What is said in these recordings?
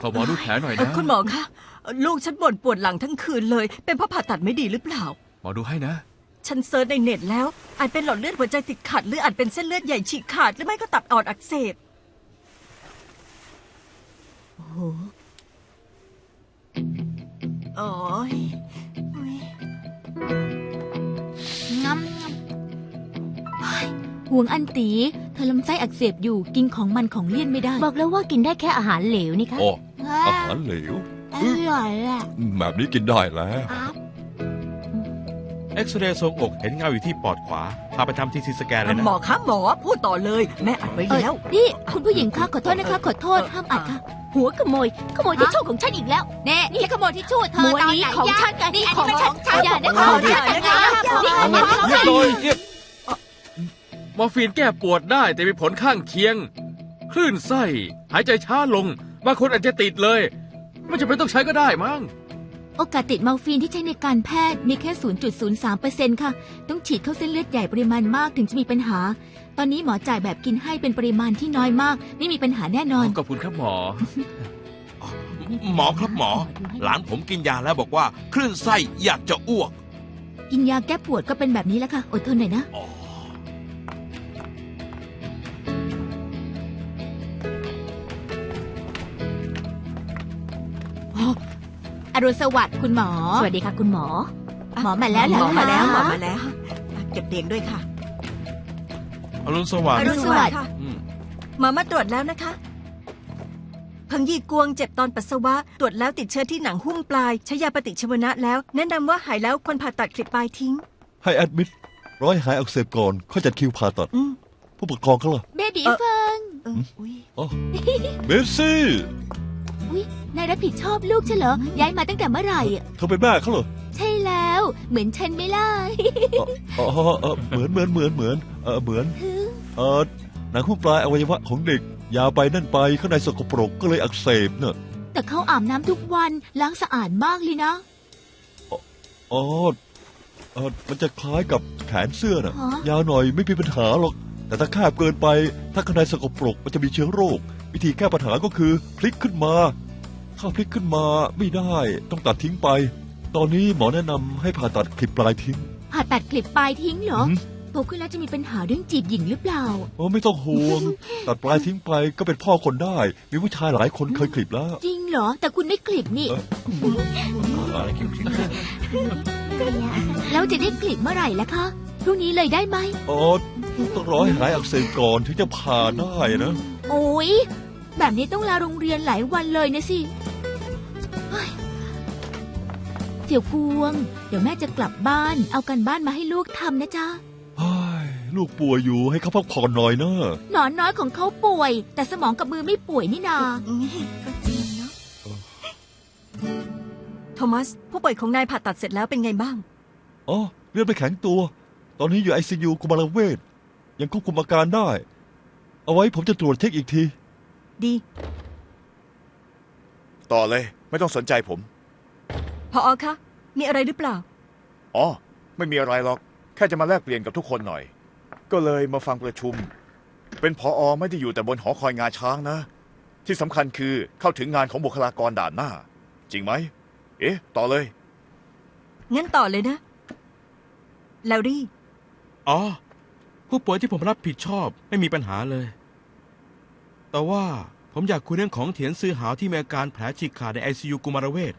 ขอหมอดูแผลหน่อยเอ่อนะ คุณหมอคะ ลูกฉันบ่นปวดหลังทั้งคืนเลย เป็นเพราะผ่าตัดไม่ดีหรือเปล่า หมอดูให้นะ ฉันเซิร์ชในเน็ตแล้ว อาจเป็นหลอดเลือดหัวใจติดขัด หรืออาจเป็นเส้นเลือดใหญ่ฉีกขาด หรือไม่ก็ตับอ่อนอักเสบ โอ้โหโอ้ยอุ๊ยงำงห่วงอันตี เธอลำไส้อักเสบอยู่กินของมันของเลี่ยนไม่ได้บอกแล้วว่ากินได้แค่อาหารเหลวนี่คะ โอ้ อาหารเหลว อร่อยแหละแบบนี้กินได้แล้ว ครับเอ็กซเรย์ทรวงอกเห็นเงาอยู่ที่ปอดขวา พาไปทำทีซีสแกนเลยนะ หมอคะหมอพูดต่อเลย แม่อัดไว้เออแล้ว นี่คุณผู้หญิงคะขอโทษนะคะ ขอโทษห้ามอัดค่ะ หัวขโมย ขโมยทิชชู่ของฉันอีกแล้ว แน่นี่ขโมยทิชชู่เธอตอนไหนของฉันกันนี่ของฉันอย่านะเอาของดิฉันนะนี่ของเงียบฉันเงียบเลยเงียบมอร์ฟีนแก้ปวดได้แต่มีผลข้างเคียง คลื่นไส้ หายใจช้าลง บางคนอาจจะติดเลย ไม่จำเป็นต้องใช้ก็ได้มั้ง โอกาสติดมอร์ฟีนที่ใช้ในการแพทย์มีแค่ 0.03%ค่ะ ต้องฉีดเข้าเส้นเลือดใหญ่ปริมาณมากถึงจะมีปัญหา ตอนนี้หมอจ่ายแบบกินให้เป็นปริมาณที่น้อยมาก ไม่มีปัญหาแน่นอน ขอบคุณครับหมอ หมอครับหมอ หลานผมกินยาแล้วบอกว่า คลื่นไส้อยากจะอ้วก กินยาแก้ปวดก็เป็นแบบนี้แหล้วค่ะ อดทนหน่อยนะ อ๋อ อรุณสวัสดิ์คุณหมอ สวัสดีค่ะคุณหมอ หมอมาแล้วเหรหมออมาแล้วหมอคะมาแล้วอะเก็บเตียงด้วยค่ะ อรุณสวัสอดิ์รุณสวัสดิ์ ค่ะอืมหมอมาตรวจแล้วนะคะเพังยีกวงเจ็บตอนปัสสาวะ ตรวจแล้วติดเชื้อที่หนังหุ้มปลายใช้ยาปฏิชีวนะแล้ว แนะนำว่าหายแล้วควรผ่าตัดคลิปปลายทิ้ง ให้แอดมิดร้อยหายอักเสบก่อนเขาจัดคิวผ่าตัด อืมผู้ปกครองเขาล่ะเบบีเอ่อ เฟิง เอออุ้ยอ๋อเบสซี่ อุ้ยนายรับผิดชอบลูกใช่เหรอ ย้ายมาตั้งแต่เมื่อไหร่อะเธอเป็นแม่เขาเหรอใช่แล้ว เหมือนฉันไหม่ล่ะ อ๋อเออเหมือนเหมือนเหมือนเหมือนเออเหมือน เออหนังหุ้มปลายอวัยวะของเด็ก ยาวไปนั่นไปข้างในสกปรกก็เลยอักเสบเนอะแต่เขาอาบน้ำทุกวันล้างสะอาดมากเลยนะอ๋อเออมันจะคล้ายกับแขนเสื้อน่ะ ฮะ ยาวหน่อยไม่มีปัญหาหรอก แต่ถ้าแคบเกินไป ถ้าข้างในสกปรกมันจะมีเชื้อโรค วิธีแก้ปัญหาก็คือพลิกขึ้นมา ถ้าพลิกขึ้นมาไม่ได้ต้องตัดทิ้งไป ตอนนี้หมอแนะนำให้ผ่าตัดคลิปปลายทิ้ง ผ่าตัดคลิปปลายทิ้งเหรอหืมโตขึ้นแล้วจะมีปัญหาเรื่องจีบหญิงหรือเปล่า โอ้ไม่ต้องห่วง ตัดปลายทิ้งไปก็เป็นพ่อคนได้ มีผู้ชายหลายคนเคยคลิปแล้ว จริงเหรอ แต่คุณไม่คลิปนี่เออแล้วจะได้คลิปเมื่อไหร่ล่ะคะพรุ่งนี้เลยได้ไหม อ๋อ ต้องรอให้หายอักเสบก่อนถึงจะผ่าได้นะ โอ้ยแบบนี้ต้องลาโรงเรียนหลายวันเลยนะสิเฮ้ยเสี่ยวกวง เดี๋ยวแม่จะกลับบ้าน เอากันบ้านมาให้ลูกทำนะจ๊ะ เฮ้ยลูกป่วยอยู่ให้เขาพักผ่อนหน่อยนะหนอนน้อยของเขาป่วย แต่สมองกับมือไม่ป่วยนี่นานี่ก็จริงเนาะโทมัส ผู้ป่วยของนายผ่าตัดเสร็จแล้วเป็นไงบ้าง อ๋อเลือดไปแข็งตัว ตอนนี้อยู่ไอซียูกุมารเวช ยังควบคุมอาการได้ เอาไว้ผมจะตรวจเช็คอีกที ดี ต่อเลย ไม่ต้องสนใจผม พออคะ มีอะไรหรือเปล่า อ๋อ ไม่มีอะไรหรอก แค่จะมาแลกเปลี่ยนกับทุกคนหน่อย ก็เลยมาฟังประชุม เป็นพออไม่ได้อยู่แต่บนหอคอยงาช้างนะ ที่สำคัญคือเข้าถึงงานของบุคลากรด่านหน้า จริงไหม เอ๊ะ ต่อเลย งั้นต่อเลยนะแล้วรี่ อ๋อ ผู้ป่วยที่ผมรับผิดชอบไม่มีปัญหาเลย แต่ว่าผมอยากคุยเรื่องของเถียนซือหาวที่มีอาการแผลฉีกขาดในไอซียูกุมารเวช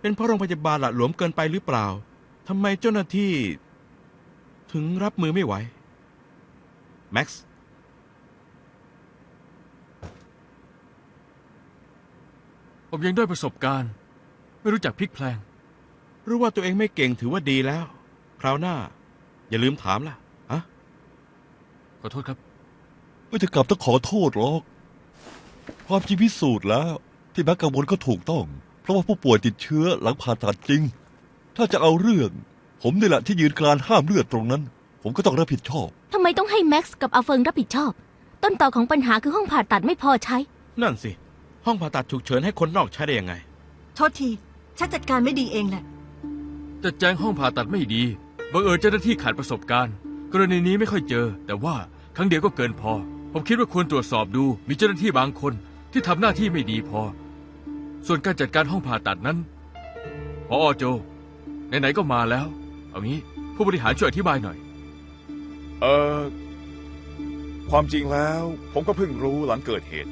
เป็นเพราะโรงพยาบาลหละหลวมเกินไปหรือเปล่าทำไมเจ้าหน้าที่ ถึงรับมือไม่ไหว แม็กซ์ผมยังด้อยประสบการณ์ ไม่รู้จักพลิกแพลง รู้ว่าตัวเองไม่เก่งถือว่าดีแล้ว คราวหน้า อย่าลืมถามล่ะอะ ขอโทษครับ ไม่จะกลับต้องขอโทษหรอก ความจริงพิสูจน์แล้ว ที่แม็กกังวลก็ถูกต้อง เพราะว่าผู้ป่วยติดเชื้อหลังผ่าตัดจริง ถ้าจะเอาเรื่อง ผมนี่แหละที่ยืนกรานห้ามเลือดตรงนั้น ผมก็ต้องรับผิดชอบ ทำไมต้องให้แม็กซ์กับอาเฟิงรับผิดชอบ ต้นต่อของปัญหาคือห้องผ่าตัดไม่พอใช้ นั่นสิ ห้องผ่าตัดฉุกเฉินให้คนนอกใช้ได้ยังไง โทษที ฉันจัดการไม่ดีเองแหละจัดแจงห้องผ่าตัดไม่ดีบังเอิญเจ้าหน้าที่ขาดประสบการณ์ กรณีนี้ไม่ค่อยเจอ แต่ว่าครั้งเดียวก็เกินพอ ผมคิดว่าควรตรวจสอบดู มีเจ้าหน้าที่บางคนที่ทำหน้าที่ไม่ดีพอ ส่วนการจัดการห้องผ่าตัดนั้นพอโจไหนๆก็มาแล้ว เอางี้ผู้บริหารช่วยอธิบายหน่อย เออความจริงแล้ว ผมก็เพิ่งรู้หลังเกิดเหตุ